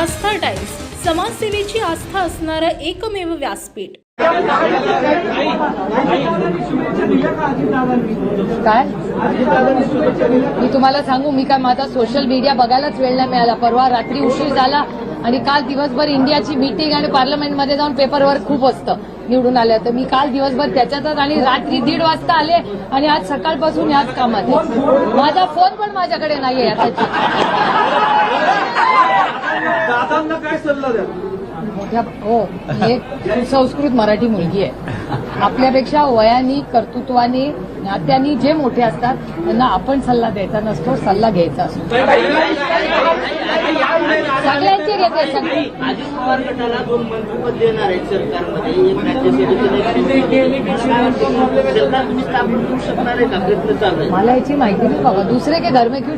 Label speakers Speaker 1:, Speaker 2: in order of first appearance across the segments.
Speaker 1: आस्था times समाजसेवेची आस्था असणारं एकमेव व्यासपीठ.
Speaker 2: काय? मी तुम्हाला सांगू मी काय माझा सोशल मीडिया बघायलाच वेळ नाही मिळाला. परवा रात्री उशीर झाला आणि काल दिवसभर इंडियाची मीटिंग आणि पार्लमेंटमध्ये जाऊन पेपरवर खूप असतं निवडून आल्या तर. मी काल दिवसभर त्याच्यातच आणि रात्री दीड वाजता आले आणि आज सकाळपासून याच कामात माझा फोन पण माझ्याकडे नाहीये यासाठी
Speaker 3: दादांना काय सल्ला द्या
Speaker 2: मोठ्या हो एक सुसंस्कृत मराठी मुलगी आहे. आपल्यापेक्षा वयानी कर्तृत्वाने नात्यानी जे मोठे असतात त्यांना आपण सल्ला द्यायचा नसतो सल्ला घ्यायचा असतो. सगळ्यांचे घेते सगळे. मला याची माहिती नाही बाबा दुसरे के घर में क्यों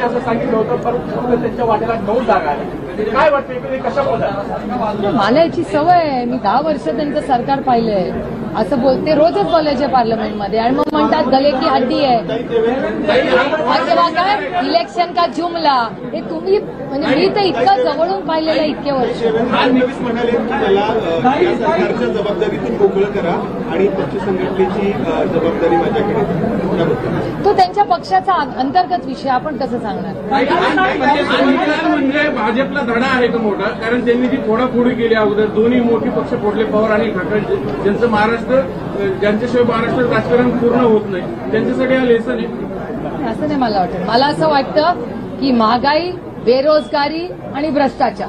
Speaker 3: असं सांगितलं होतं परंतु त्यांच्या वाट्याला नऊ जागा काय वाटतं एकंदरीत कशा बोलतात
Speaker 2: मला याची सवय आहे. मी दहा वर्ष त्यांचं सरकार पाहिलंय. असं बोलते रोजच बोलायचे पार्लमेंटमध्ये. आणि मग म्हणतात गले की हड्डी आहे. काय? इलेक्शन का जुमला? हे तुम्ही म्हणजे मी तर इतकं जवळून पाहिलेलं आहे इतके वर्ष.
Speaker 4: फडणवीस म्हणाले की त्याला अ, या सरकारच्या जबाबदारीतून मोकळं करा आणि पक्ष संघटनेची अ, जबाबदारी माझ्याकडे द्या. त्याबद्दल.
Speaker 2: तो त्यांच्या पक्षाचा अंतर्गत विषय आपण कसं सांगणार?
Speaker 5: म्हणजे म्हणजे धडा आहे का मोठा कारण त्यांनी जी फोडाफोडी केली अगोदर दोन्ही मोठे पक्ष फोडले पवार आणि ठाकरे. ज्यांचं महाराष्ट्र ज्यांच्याशिवाय महाराष्ट्र राजकारण पूर्ण होत नाही त्यांच्यासाठी हा लेसन आहे
Speaker 2: असं नाही मला वाटत. मला असं वाटतं की महागाई बेरोजगारी आणि भ्रष्टाचार.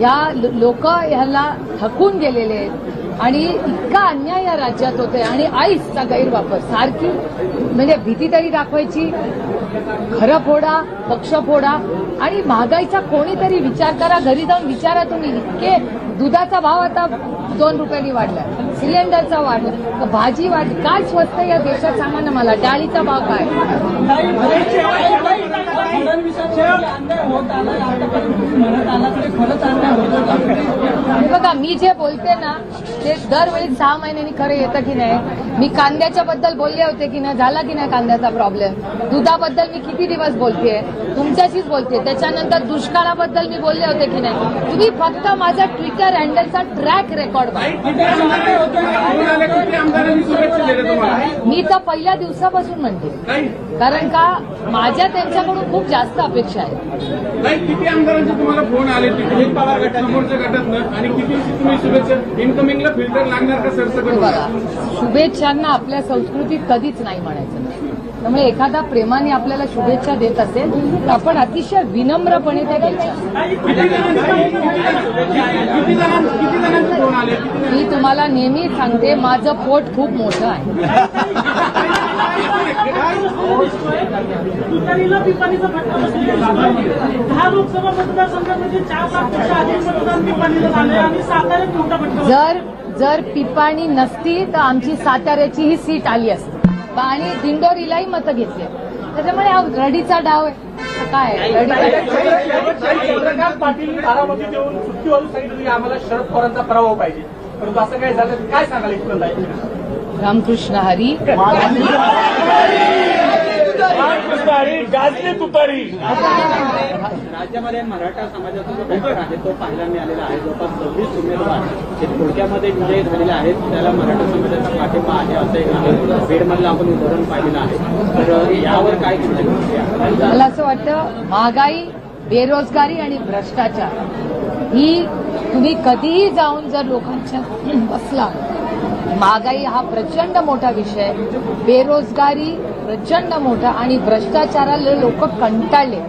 Speaker 2: या लोक ह्याला थकून गेलेले आहेत. आणि इतका अन्याय या राज्यात होतोय आणि आईसचा गैरवापर सारखी म्हणजे भीती तरी दाखवायची खरं फोडा पक्ष फोडा आणि महागाईचा कोणीतरी विचार करा घरी जाऊन विचारा तुम्ही इतके दुधाचा भाव आता दोन रुपयांनी वाढला सिलेंडरचा वाढला तर भाजी वाढली काय स्वस्त या देशात सांगा ना मला डाळीचा भाव काय हे बघा मी जे बोलते ना ते दरवेळी सहा महिन्यांनी खरं येतं की नाही मी कांद्याच्या बद्दल बोलले होते की नाही झाला की नाही कांद्याचा प्रॉब्लेम दुधाबद्दल मी किती दिवस बोलतेय? तुमच्याशीच बोलते त्याच्यानंतर दुष्काळाबद्दल मी बोलले होते की नाही. तुम्ही फक्त माझा ट्विटर हँडलचा ट्रॅक रेकॉर्ड मी तर पहिल्या दिवसापासून म्हणते. कारण का माझ्या त्यांच्याकडून खूप जास्त अपेक्षा आहेत.
Speaker 5: नाही किती आमदारांचे तुम्हाला फोन आले? तिथे पवार गट समोरच्या गटातनं आणि किती शुभेच्छा. इन्कमिंगला फिल्टर लागणार का सरसकट
Speaker 2: बघा शुभेच्छांना आपल्या संस्कृतीत कधीच नाही म्हणायचं. त्यामुळे एखादा प्रेमाने आपल्याला शुभेच्छा देत असेल तर आपण अतिशय विनम्रपणे त्या घ्यायच्या मी तुम्हाला नेहमी सांगते माझं पोट खूप मोठं आहे.
Speaker 6: तुतारीला पिपाणीचा फटका बसलेला. दहा लोकसभा मतदारसंघामध्ये चार अधिक मतदान पिपाणीला आणि साताऱ्यात मोठा फटका
Speaker 2: जर जर पिपाणी नसती तर आमची साताऱ्याची ही सीट आली असती आणि दिंडोरीलाही मतं घेतली त्याच्यामुळे हा रडीचा डाव आहे काय
Speaker 3: चंद्रकांत पाटील सांगितलं की आम्हाला शरद पवारांचा पराभव पाहिजे परंतु असं काय झालं काय सांगाल एकूण
Speaker 2: रामकृष्ण हरी
Speaker 3: गाजली तुतारी
Speaker 7: राज्यामध्ये मराठा समाजाचा जो घटक आहे तो पाहायला मिळालेला आहे. जवळपास सव्वीस उमेदवार जे थोडक्यामध्ये विजयी झालेले आहेत त्याला मराठा समाजाचा पाठिंबा आहे असं एक आहे. बीडमधलं आपण उदाहरण पाहिलेलं आहे. तर यावर काय
Speaker 2: मला असं वाटतं महागाई बेरोजगारी आणि भ्रष्टाचार ही तुम्ही कधीही जाऊन जर लोकांच्या बसला महागाई हा प्रचंड मोठा विषय. बेरोजगारी प्रचंड मोठा आणि भ्रष्टाचाराला लोक कंटाळले.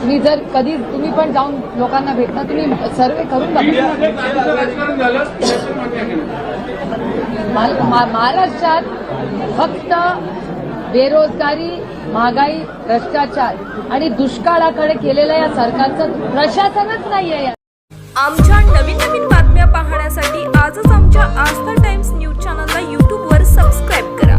Speaker 2: तुम्ही जर कधी तुम्ही पण जाऊन लोकांना भेटता तुम्ही सर्वे करून महाराष्ट्रात फक्त बेरोजगारी महागाई भ्रष्टाचार आणि दुष्काळाकडे केलेलं या सरकारचं प्रशासनच नाहीये
Speaker 1: आमच्या नवीन नवीन बातम्या पाहण्यासाठी आजच आमच्या आस्था टाइम्स न्यूज चॅनलला यूट्यूबवर सबस्क्राईब करा.